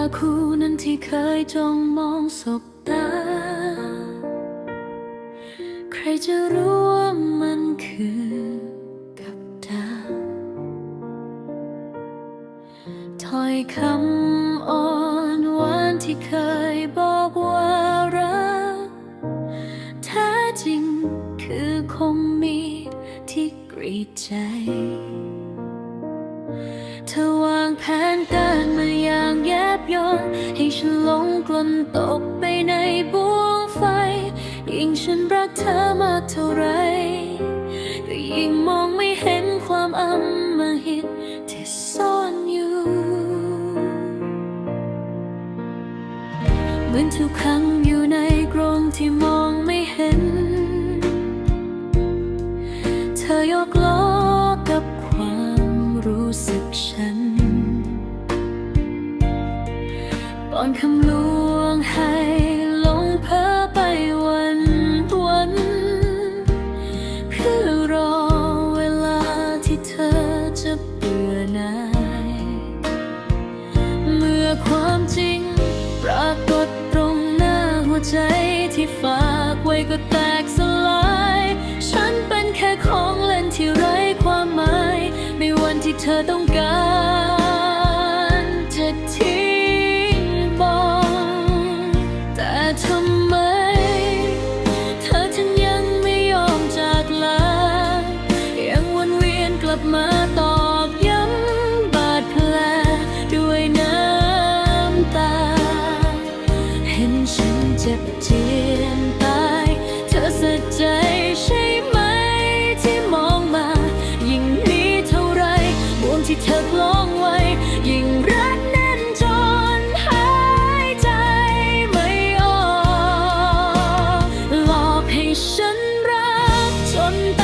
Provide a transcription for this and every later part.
าคู่นั้นที่เคยจ้องมองสบตา ใครจะรู้ว่ามันคือกับดักถ้อยคำอ่อนหวานที่เคยบอกว่ารักแท้จริงคือคงมีที่กรีดใจ ฉันหลงกลนตกไปในบ่วงไฟ ยิ่งฉันรักเธอมากเท่าไร ก็ยิ่งมองไม่เห็นความอำมหิตที่ซ่อนอยู่ เหมือนทุกครั้งอยู่ในกรงที่มองไม่เห็น เธอยก ป้อนคำลวงให้หลงเพ้อไปวันวัน เพื่อรอเวลาที่เธอจะเบื่อหน่าย เมื่อความจริงปรากฏตรงหน้าหัวใจที่ฝากไว้ก็แตกสลาย ฉันเป็นแค่ของเล่นที่ไร้ความหมาย ในวันที่เธอต้องการ เห็นฉันเจ็บเจียนตาย เธอสะใจใช่ไหมที่มองมา ยิ่งนี้เท่าไรบ่วงที่เธอคล้องไว้ ยิ่งรักแน่นจนหายใจไม่ออกหลอกให้ฉันรักจนตาย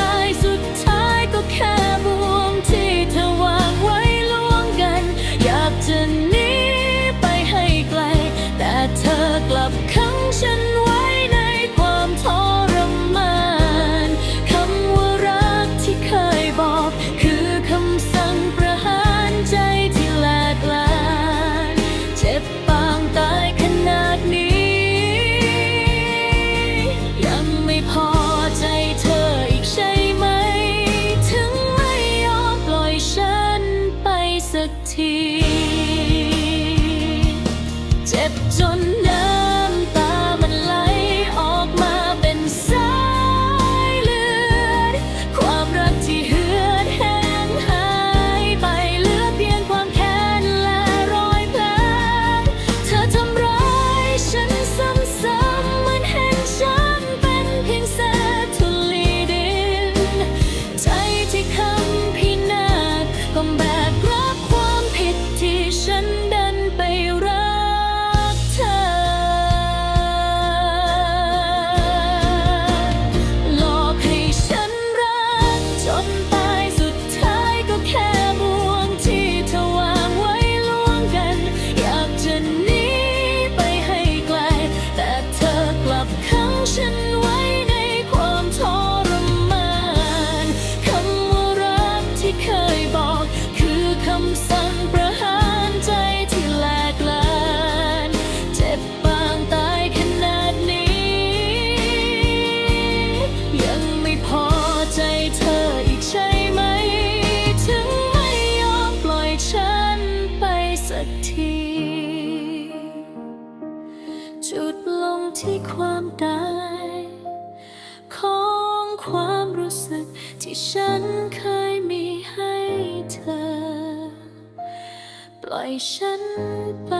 จ็บจน กที จุดลงที่ความตายของความรู้สึกที่ฉันเคยมีให้เธอ ปล่อยฉันไป